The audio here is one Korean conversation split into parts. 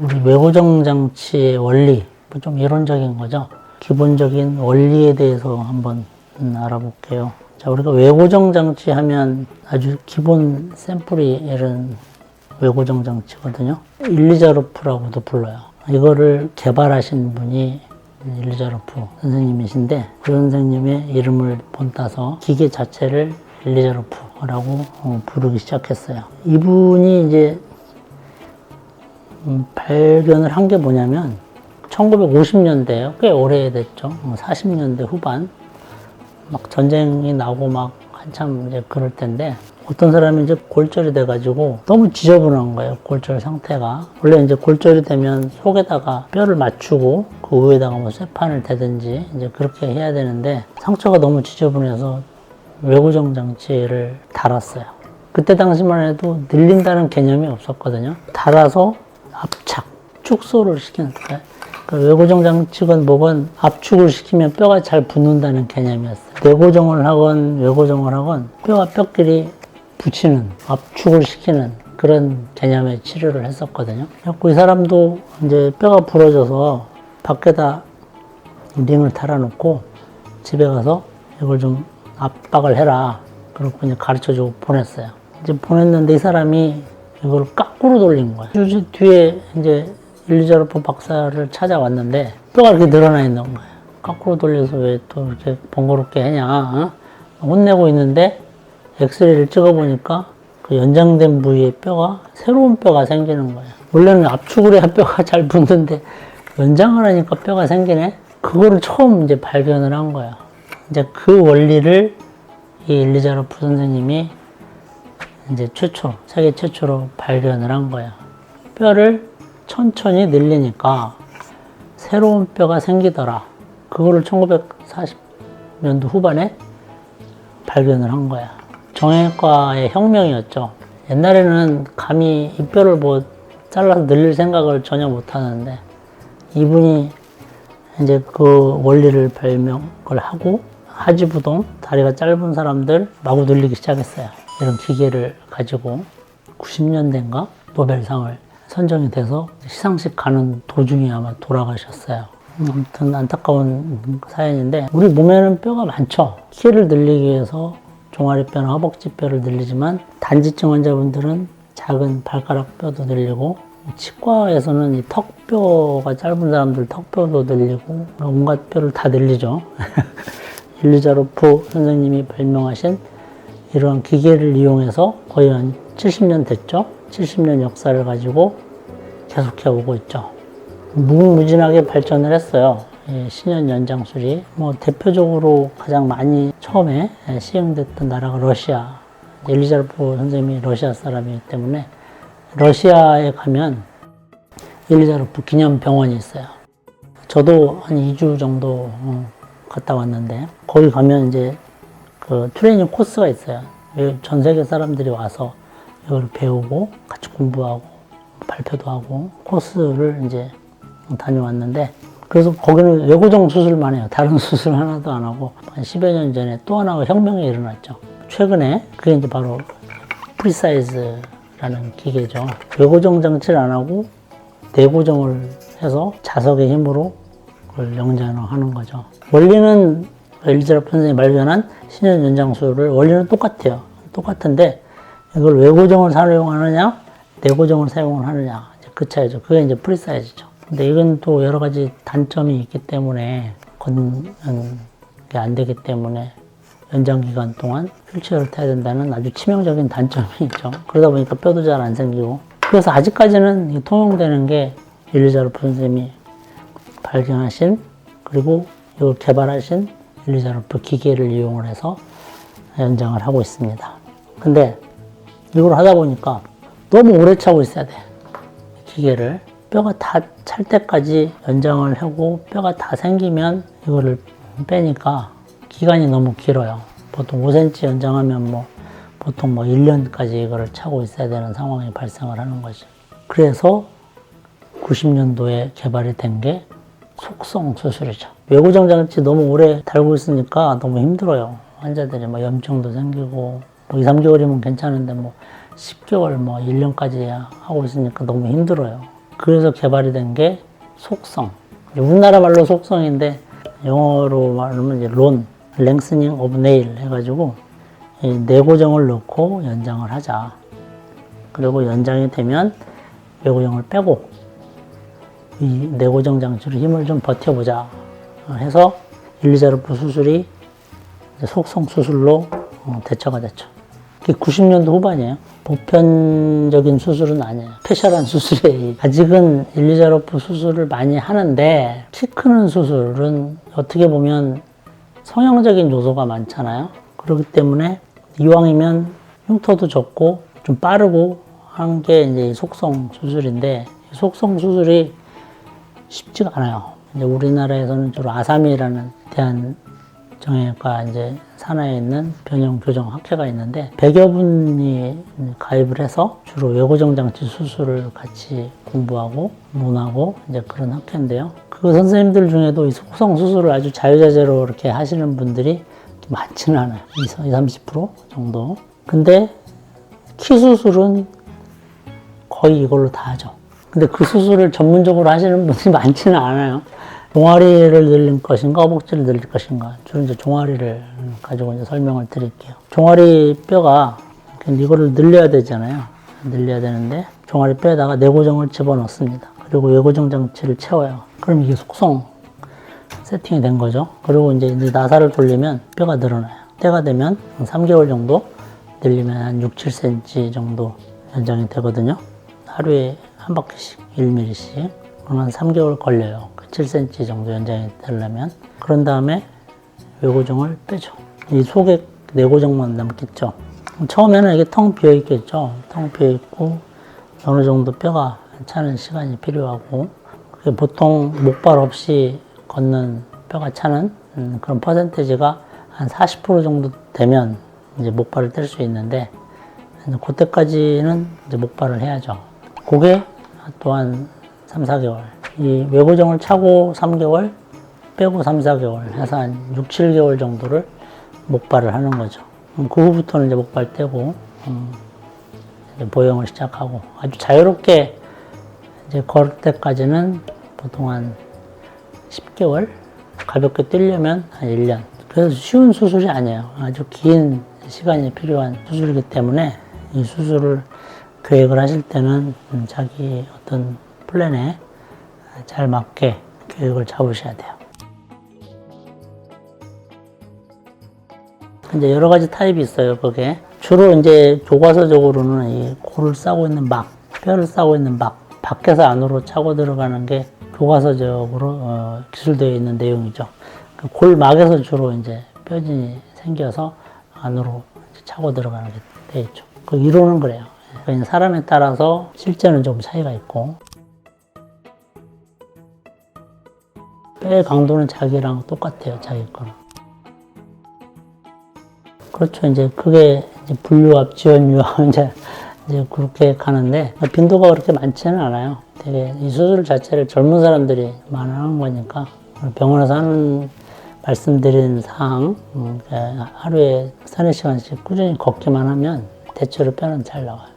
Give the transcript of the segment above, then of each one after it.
우리 외고정 장치의 원리, 뭐좀 이론적인 거죠. 기본적인 원리에 대해서 한번 음, 알아볼게요. 자, 우리가 외고정 장치 하면 아주 기본 샘플이 이런 외고정 장치거든요. 일리자로프라고도 불러요. 이거를 개발하신 분이 일리자로프 선생님이신데 그 선생님의 이름을 본따서 기계 자체를 일리자로프라고 어, 부르기 시작했어요. 이분이 이제 음, 발견을 한 게 뭐냐면 1950년대에요. 꽤 오래됐죠. 40년대 후반. 막 전쟁이 나고 막 한참 이제 그럴 텐데 어떤 사람이 이제 골절이 돼가지고 너무 지저분한 거예요. 골절 상태가. 원래 이제 골절이 되면 속에다가 뼈를 맞추고 그 위에다가 뭐 쇠판을 대든지 이제 그렇게 해야 되는데 상처가 너무 지저분해서 외고정 장치를 달았어요. 그때 당시만 해도 늘린다는 개념이 없었거든요. 달아서 압착, 축소를 시키는 거예요. 그 외고정 장치건 뭐건 압축을 시키면 뼈가 잘 붙는다는 개념이었어요. 내고정을 하건 외고정을 하건 뼈와 뼈끼리 붙이는, 압축을 시키는 그런 개념의 치료를 했었거든요. 그래서 이 사람도 이제 뼈가 부러져서 밖에다 링을 달아놓고 집에 가서 이걸 좀 압박을 해라. 그렇고 이제 가르쳐주고 보냈어요. 이제 보냈는데 이 사람이 이걸 거꾸로 돌린 거예요. 휴지 뒤에 이제 일리자로프 박사를 찾아왔는데 뼈가 이렇게 늘어나 있는 거예요. 거꾸로 돌려서 왜 또 이렇게 번거롭게 하냐. 어? 혼내고 있는데 엑스레이를 찍어보니까 그 연장된 부위에 뼈가 새로운 뼈가 생기는 거예요. 원래는 압축을 해야 뼈가 잘 붙는데 연장을 하니까 뼈가 생기네. 그거를 처음 이제 발견을 한 거예요. 이제 그 원리를 이 일리자로프 선생님이 이제 최초, 세계 최초로 발견을 한 거예요. 뼈를 천천히 늘리니까 새로운 뼈가 생기더라. 그거를 1940년도 후반에 발견을 한 거야. 정형외과의 혁명이었죠. 옛날에는 감히 이 뼈를 뭐 잘라서 늘릴 생각을 전혀 못 하는데 이분이 이제 그 원리를 발명을 하고 하지부동 다리가 짧은 사람들 마구 늘리기 시작했어요. 이런 기계를 가지고 90년대인가 노벨상을 선정이 돼서 시상식 가는 도중에 아마 돌아가셨어요. 아무튼 안타까운 사연인데 우리 몸에는 뼈가 많죠. 키를 늘리기 위해서 종아리뼈나 허벅지뼈를 늘리지만 단지증 환자분들은 작은 발가락 뼈도 늘리고 치과에서는 이 턱뼈가 짧은 사람들 턱뼈도 늘리고 온갖 뼈를 다 늘리죠. 일리자로프 선생님이 발명하신 이러한 기계를 이용해서 거의 한 70년 됐죠. 70년 역사를 가지고 계속해 오고 있죠. 무궁무진하게 발전을 했어요. 이 신현 연장술이 뭐 대표적으로 가장 많이 처음에 시행됐던 나라가 러시아. 엘리자르프 선생님이 러시아 사람이기 때문에 러시아에 가면 엘리자르프 기념병원이 있어요. 저도 한 2주 정도 어, 갔다 왔는데 거기 가면 이제 그 트레이닝 코스가 있어요. 전 세계 사람들이 와서 이걸 배우고 같이 공부하고 발표도 하고 코스를 이제 다녀왔는데 그래서 거기는 외고정 수술만 해요. 다른 수술 하나도 안 하고 한 10여 년 전에 또 하나가 혁명이 일어났죠. 최근에 그게 이제 바로 프리사이즈라는 기계죠. 외고정 장치를 안 하고 내고정을 해서 자석의 힘으로 그걸 영장하는 거죠. 원리는 엘리자베프 선생님이 발견한 신현 연장술을 원리는 똑같아요. 똑같은데 이걸 외고정을 사용하느냐 내고정을 사용을 하느냐 그 차이죠. 그게 이제 프리사이즈죠. 근데 이건 또 여러 가지 단점이 있기 때문에 걷는 게 안 되기 때문에 연장 기간 동안 휠체어를 타야 된다는 아주 치명적인 단점이 있죠. 그러다 보니까 뼈도 잘 안 생기고 그래서 아직까지는 이 통용되는 게 일리자르프 선생님이 발견하신 그리고 이걸 개발하신 일리자르프 기계를 이용을 해서 연장을 하고 있습니다. 근데 이걸 하다 보니까 너무 오래 차고 있어야 돼. 기계를. 뼈가 다 찰 때까지 연장을 하고 뼈가 다 생기면 이거를 빼니까 기간이 너무 길어요. 보통 5cm 연장하면 뭐 보통 뭐 1년까지 이거를 차고 있어야 되는 상황이 발생을 하는 거죠. 그래서 90년도에 개발이 된 게 속성 수술이죠. 외고정 장치 너무 오래 달고 있으니까 너무 힘들어요. 환자들이 뭐 염증도 생기고 뭐 2, 3개월이면 괜찮은데 뭐 10개월 뭐 1년까지 하고 있으니까 너무 힘들어요. 그래서 개발이 된 게 속성. 우리나라 말로 속성인데 영어로 말하면 이제 론, 랭스닝 오브 네일 해가지고 이 내고정을 넣고 연장을 하자. 그리고 연장이 되면 외고정을 빼고 이 내고정 장치로 힘을 좀 버텨보자 해서 일리자르프 수술이 이제 속성 수술로 어, 대처가 됐죠. 그게 90년도 후반이에요. 보편적인 수술은 아니에요. 스페셜한 수술이에요. 아직은 일리자로프 수술을 많이 하는데 키 크는 수술은 어떻게 보면 성형적인 요소가 많잖아요. 그렇기 때문에 이왕이면 흉터도 적고 좀 빠르고 하는 게 이제 이 속성 수술인데 이 속성 수술이 쉽지가 않아요. 이제 우리나라에서는 주로 아사미라는 대한 정형외과 이제 산하에 있는 변형 교정 학회가 있는데 100여 분이 가입을 해서 주로 외고정 장치 수술을 같이 공부하고 논하고 이제 그런 학회인데요. 그 선생님들 중에도 이 속성 수술을 아주 자유자재로 이렇게 하시는 분들이 많지는 않아요. 20, 30% 정도. 근데 키 수술은 거의 이걸로 다 하죠. 근데 그 수술을 전문적으로 하시는 분이 많지는 않아요. 종아리를 늘릴 것인가, 허벅지를 늘릴 것인가. 주로 이제 종아리를 가지고 이제 설명을 드릴게요. 종아리 뼈가 이거를 늘려야 되잖아요. 늘려야 되는데 종아리 뼈에다가 내고정을 집어넣습니다. 그리고 외고정 장치를 채워요. 그럼 이게 속성 세팅이 된 거죠. 그리고 이제, 이제 나사를 돌리면 뼈가 늘어나요. 때가 되면 한 3개월 정도 늘리면 한 6, 7cm 정도 연장이 되거든요. 하루에 한 바퀴씩 1mm씩. 그럼 한 3개월 걸려요. 그 7cm 정도 연장이 되려면. 그런 다음에 외고정을 빼죠. 이 속에 내고정만 남겠죠. 처음에는 이게 텅 비어 있겠죠. 텅 비어 있고 어느 정도 뼈가 차는 시간이 필요하고 보통 목발 없이 걷는 뼈가 차는 음, 그런 퍼센테이지가 한 40% 정도 되면 이제 목발을 뗄 수 있는데 그때까지는 이제 목발을 해야죠. 그게 또한 3, 4개월. 이 외고정을 차고 3개월, 빼고 3, 4개월 해서 한 6, 7개월 정도를 목발을 하는 거죠. 음, 그 후부터는 이제 목발 떼고 음, 이제 보형을 시작하고 아주 자유롭게 이제 걸을 때까지는 보통 한 10개월 가볍게 뛰려면 한 1년 그래서 쉬운 수술이 아니에요 아주 긴 시간이 필요한 수술이기 때문에 이 수술을 계획을 하실 때는 음, 자기 어떤 플랜에 잘 맞게 계획을 잡으셔야 돼요 이제 여러 가지 타입이 있어요, 그게. 주로 이제 교과서적으로는 이 골을 싸고 있는 막, 뼈를 싸고 있는 막, 밖에서 안으로 차고 들어가는 게 교과서적으로 어, 기술되어 있는 내용이죠. 그 골막에서 주로 이제 뼈진이 생겨서 안으로 차고 들어가는 게 되어 있죠. 그 이론은 그래요. 그러니까 사람에 따라서 실제는 좀 차이가 있고 뼈의 강도는 자기랑 똑같아요, 자기 거는. 그렇죠. 이제 그게 이제 분류압, 지원유압 이제 이제 그렇게 가는데 빈도가 그렇게 많지는 않아요. 되게 이 수술 자체를 젊은 사람들이 많이 하는 거니까 병원에서 하는 말씀드린 사항 음, 그 하루에 서너 시간씩 꾸준히 걷기만 하면 대체로 뼈는 잘 나와요.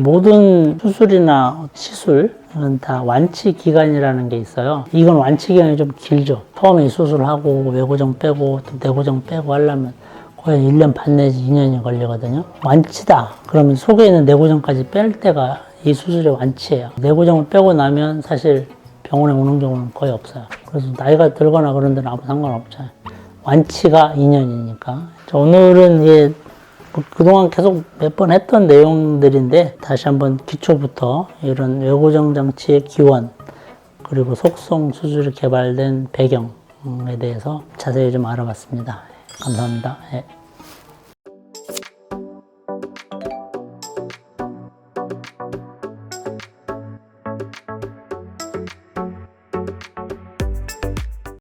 모든 수술이나 시술은 다 완치 기간이라는 게 있어요. 이건 완치 기간이 좀 길죠. 처음에 수술하고 외고정 빼고 또 내고정 빼고 하려면 거의 1년 반 내지 2년이 걸리거든요. 완치다. 그러면 속에 있는 내고정까지 뺄 때가 이 수술의 완치예요. 내고정을 빼고 나면 사실 병원에 오는 경우는 거의 없어요. 그래서 나이가 들거나 그런 데는 아무 상관없죠. 완치가 2년이니까. 오늘은 뭐 그동안 계속 몇 번 했던 내용들인데 다시 한번 기초부터 이런 외고정 장치의 기원 그리고 속성 수술이 개발된 배경에 대해서 자세히 좀 알아봤습니다. 감사합니다. 예.